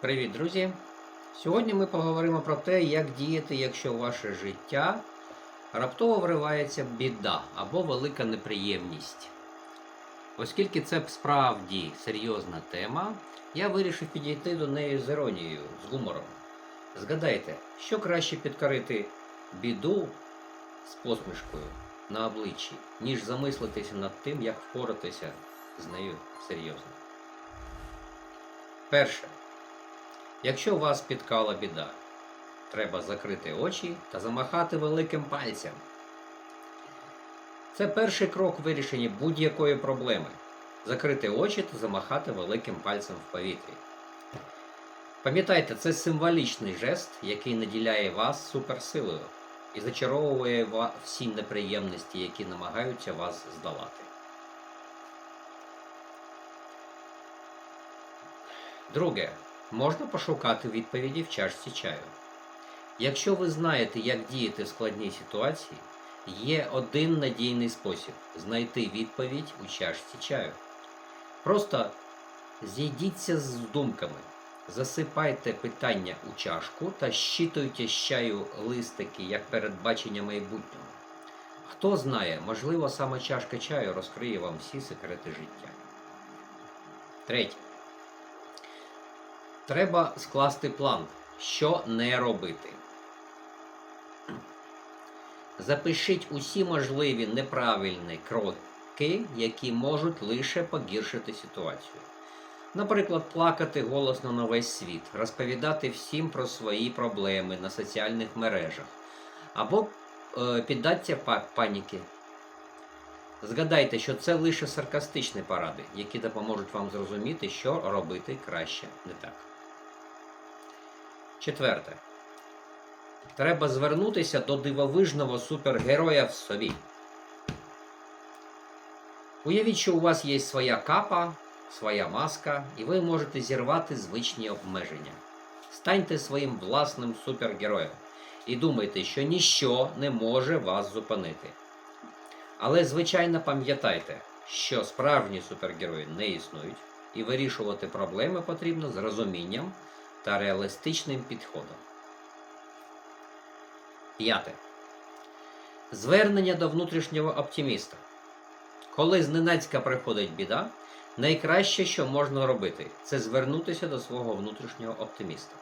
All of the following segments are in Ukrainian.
Привіт, друзі! Сьогодні ми поговоримо про те, як діяти, якщо ваше життя раптово вривається біда або велика неприємність. Оскільки це справді серйозна тема, я вирішив підійти до неї з іронією, з гумором. Згадайте, що краще підкорити біду з посмішкою на обличчі, ніж замислитися над тим, як впоратися з нею серйозно. Перше. Якщо вас спіткала біда, треба закрити очі та замахати великим пальцем. Це перший крок в вирішенні будь-якої проблеми. Закрити очі та замахати великим пальцем в повітрі. Пам'ятайте, це символічний жест, який наділяє вас суперсилою і зачаровує всі неприємності, які намагаються вас здолати. Друге, можна пошукати відповіді в чашці чаю. Якщо ви знаєте, як діяти в складній ситуації, є один надійний спосіб знайти відповідь у чашці чаю. Просто зійдіться з думками, засипайте питання у чашку та щитуйте з чаю листики як передбачення майбутнього. Хто знає, можливо, саме чашка чаю розкриє вам всі секрети життя. Третє. Треба скласти план, що не робити. Запишіть усі можливі неправильні кроки, які можуть лише погіршити ситуацію. Наприклад, плакати голосно на весь світ, розповідати всім про свої проблеми на соціальних мережах, або е, піддаться па- паніки. Згадайте, що це лише саркастичні поради, які допоможуть вам зрозуміти, що робити краще не так. Четверте. Треба звернутися до дивовижного супергероя в собі. Уявіть, що у вас є своя капа, своя маска, і ви можете зірвати звичні обмеження. Станьте своїм власним супергероєм і думайте, що ніщо не може вас зупинити. Але, звичайно, пам'ятайте, що справжні супергерої не існують, і вирішувати проблеми потрібно з розумінням та реалістичним підходом. П'яте. Звернення до внутрішнього оптиміста. Коли зненацька приходить біда, найкраще, що можна робити, це звернутися до свого внутрішнього оптиміста.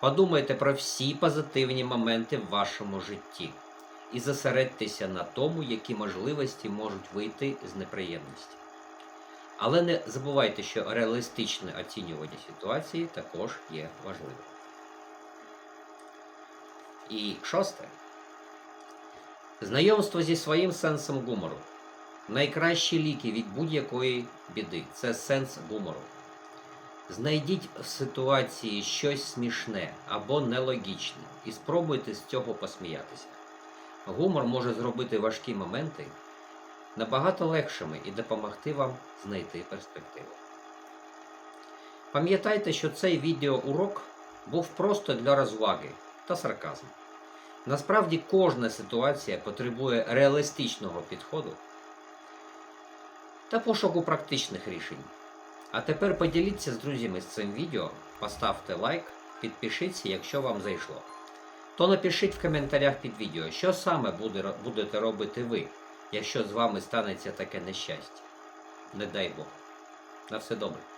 Подумайте про всі позитивні моменти в вашому житті і зосередьтеся на тому, які можливості можуть вийти з неприємності. Але не забувайте, що реалістичне оцінювання ситуації також є важливим. І шосте. Знайомство зі своїм сенсом гумору. Найкращі ліки від будь-якої біди це сенс гумору. Знайдіть в ситуації щось смішне або нелогічне і спробуйте з цього посміятися. Гумор може зробити важкі моменти набагато легшими і допомогти вам знайти перспективу. Пам'ятайте, що цей відеоурок був просто для розваги та сарказму. Насправді кожна ситуація потребує реалістичного підходу та пошуку практичних рішень. А тепер поділіться з друзями з цим відео, поставте лайк, підпишіться, якщо вам зайшло. То напишіть в коментарях під відео, що саме будете робити ви, якщо з вами станеться таке нещастя. Не дай Бог. На все добре.